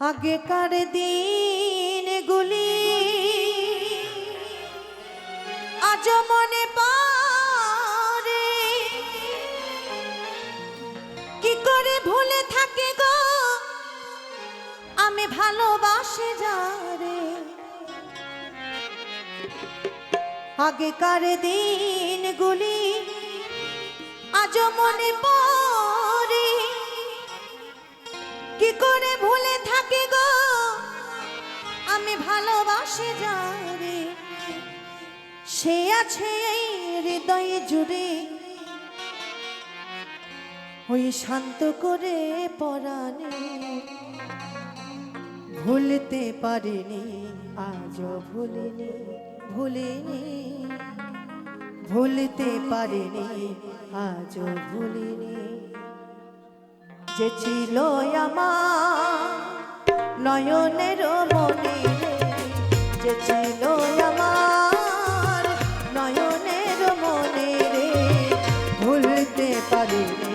আগেকার দিনগুলি। আজ মনে পড়ে। কি করে ভুলে থাকে গো? আমি ভালোবাসে যারে। আগেকার দিনগুলি আজ মনে পড়ে। কি করে ভুলে থাকি গো। আমি ভালোবাসি যারে। সে আছে এই হৃদয়ে জুড়ে। ওই শান্ত করে পরাণে। ভুলতে পারিনি, আজও ভুলিনি ভুলিনি। ভুলতে পারিনি, আজও ভুলিনি। যে ছিল আমার নয়নের মনে যে ছিল আমার নয়নের মনে রে ভুলতে পারিনি।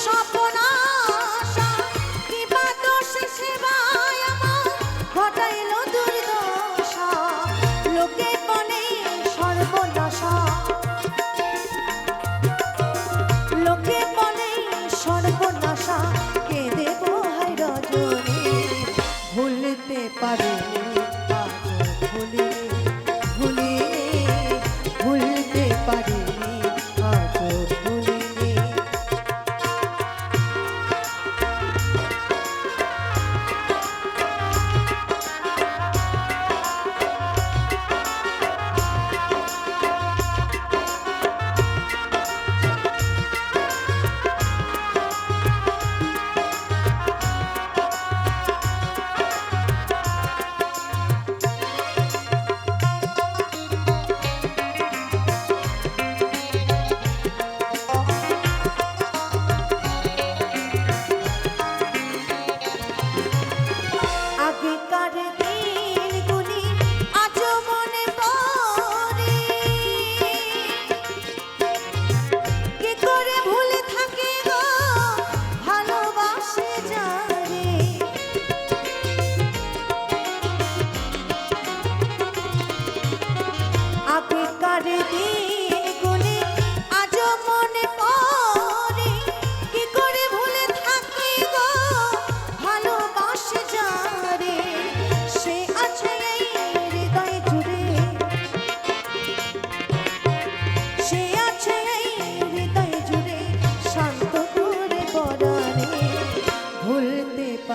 shop.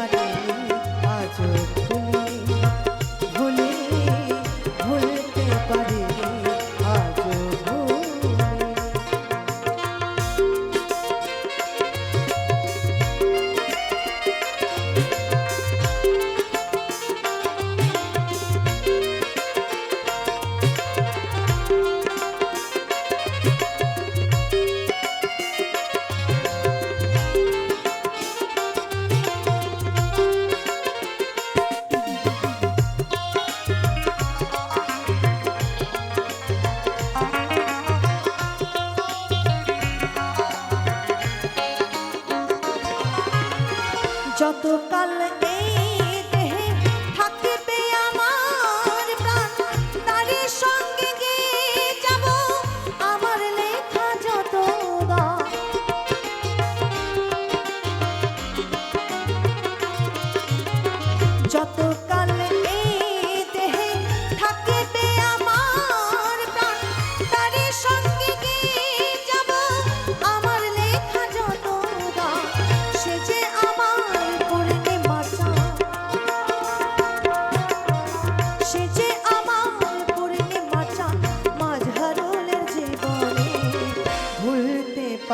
ভুলতে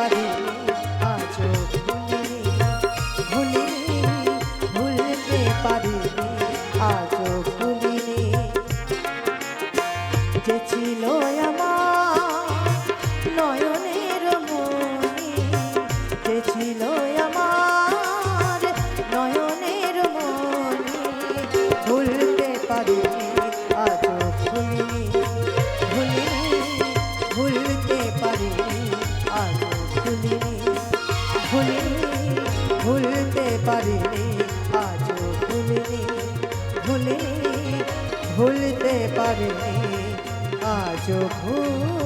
পারিনি আজও ভুলিনি ভুলতে পারি আজও ভুলিনি। যে আজও ভুলিনি ভুলিনি ভুলতে পারিনি আজও ভুলিনি